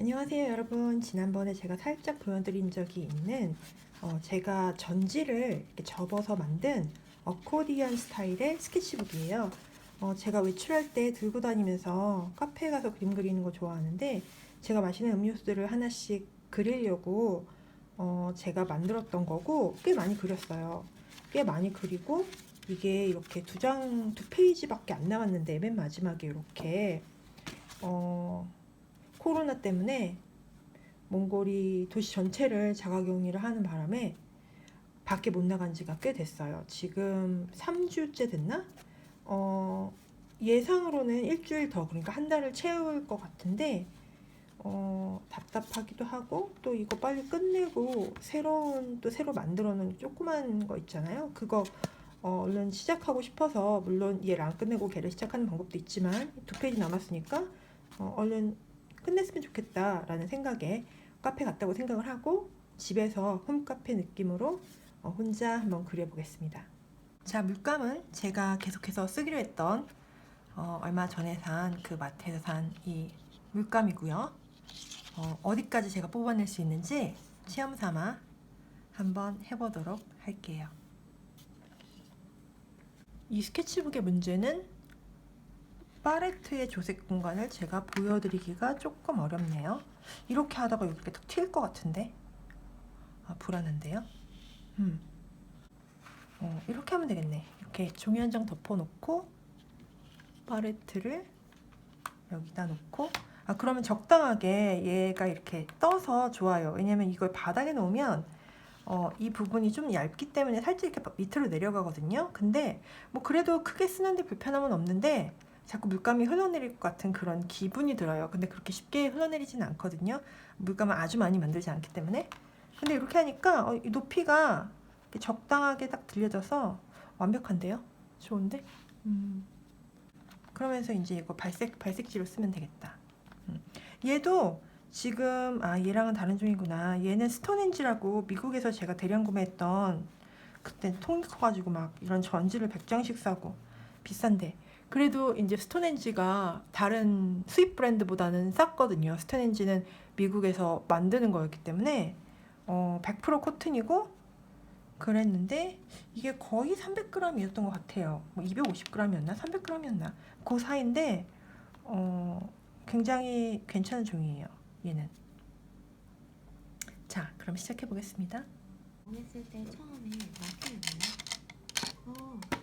안녕하세요 여러분. 지난번에 제가 살짝 보여드린 적이 있는 어, 제가 전지를 이렇게 접어서 만든 어코디언 스타일의 스케치북이에요. 어, 제가 외출할 때 들고 다니면서 카페에 가서 그림 그리는 거 좋아하는데 제가 마시는 음료수들을 하나씩 그리려고 어, 제가 만들었던 거고 꽤 많이 그렸어요. 꽤 많이 그리고 이게 이렇게 두 장, 두 페이지밖에 안 남았는데 맨 마지막에 이렇게 어, 코로나 때문에 몽골이 도시 전체를 자가격리를 하는 바람에 밖에 못 나간 지가 꽤 됐어요. 지금 3주째 됐나? 어, 예상으로는 일주일 더, 그러니까 한 달을 채울 것 같은데, 어, 답답하기도 하고, 또 이거 빨리 끝내고, 새로운, 또 새로 만들어 놓은 조그만 거 있잖아요. 그거, 어, 얼른 시작하고 싶어서, 물론 얘를 안 끝내고 걔를 시작하는 방법도 있지만, 두 페이지 남았으니까, 어, 얼른 끝냈으면 좋겠다라는 생각에 카페 갔다고 생각을 하고 집에서 홈카페 느낌으로 어, 혼자 한번 그려보겠습니다. 자, 물감은 제가 계속해서 쓰기로 했던 어, 얼마 전에 산 그 마트에서 산 이 물감이고요. 어, 어디까지 제가 뽑아낼 수 있는지 시험 삼아 한번 해보도록 할게요. 이 스케치북의 문제는 파레트의 조색 공간을 제가 보여드리기가 조금 어렵네요. 이렇게 하다가 이렇게 딱 튈 것 같은데 아, 불안한데요. 음. 어, 이렇게 하면 되겠네. 이렇게 종이 한 장 덮어놓고 파레트를 여기다 놓고 아 그러면 적당하게 얘가 이렇게 떠서 좋아요. 왜냐면 이걸 바닥에 놓으면 어, 이 부분이 좀 얇기 때문에 살짝 이렇게 밑으로 내려가거든요. 근데 뭐 그래도 크게 쓰는데 불편함은 없는데 자꾸 물감이 흘러내릴 것 같은 그런 기분이 들어요. 근데 그렇게 쉽게 흘러내리지는 않거든요. 물감을 아주 많이 만들지 않기 때문에. 근데 이렇게 하니까 어, 이 높이가 적당하게 딱 들려져서 완벽한데요? 좋은데? 음. 그러면서 이제 이거 발색, 발색지로 쓰면 되겠다. 음. 얘도 지금, 아, 얘랑은 다른 종이구나. 얘는 스톤헨지라고 미국에서 제가 대량 구매했던 그때 통이 커가지고 막 이런 전지를 100장씩 사고 비싼데 그래도 이제 스톤헨지가 다른 수입 브랜드보다는 쌌거든요. 스톤헨지는 미국에서 만드는 거였기 때문에 어, 100% 코튼이고 그랬는데 이게 거의 300g이었던 것 같아요. 뭐 250g이었나? 300g이었나? 그 사이인데 어, 굉장히 괜찮은 종이에요. 얘는. 자, 그럼 시작해 보겠습니다. 했을 때 처음에 마트였나요? 어,